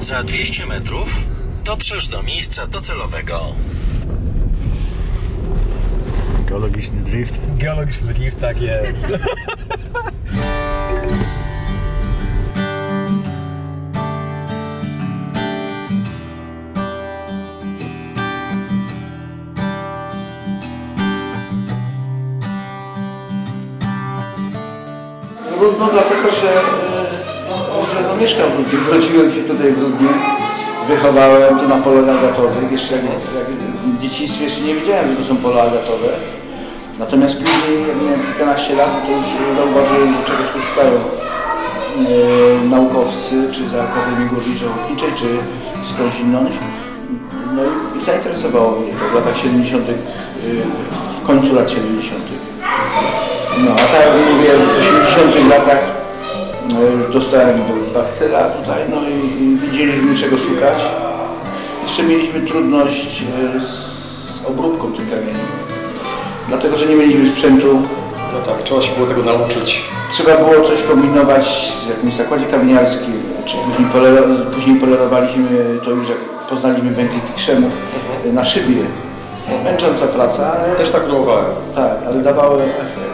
Za 200 metrów dotrzesz do miejsca docelowego. Geologiczny drift. Geologiczny drift, tak jest. Trudno dlatego, że, mieszkam w Rudnie, urodziłem się tutaj w Rudnie, wychowałem tu na polach agatowych, jeszcze jak, jak w dzieciństwie jeszcze nie wiedziałem, że to są pola agatowe. Natomiast później, jak miałem kilkanaście lat, to już zauważyłem, że czegoś tu szukają e, naukowcy, czy z Akademii Górniczo-Hutniczej, czy skądś. No i, zainteresowało mnie to w latach 70., e, w końcu lat 70. No, a tak jak mówię, w 80 latach no, już dostałem do bakcyla tutaj, no i, i wiedzieliśmy czego szukać. Jeszcze mieliśmy trudność e, z obróbką tych kamieni, dlatego że nie mieliśmy sprzętu. No tak, trzeba się było tego nauczyć. Trzeba było coś kombinować w jakimś zakładzie kamieniarskim, czy później, polero, później polerowaliśmy to już jak poznaliśmy węgiel krzemów na szybie. Męcząca praca, ale Też tak próbowałem. tak, ale dawało efekt.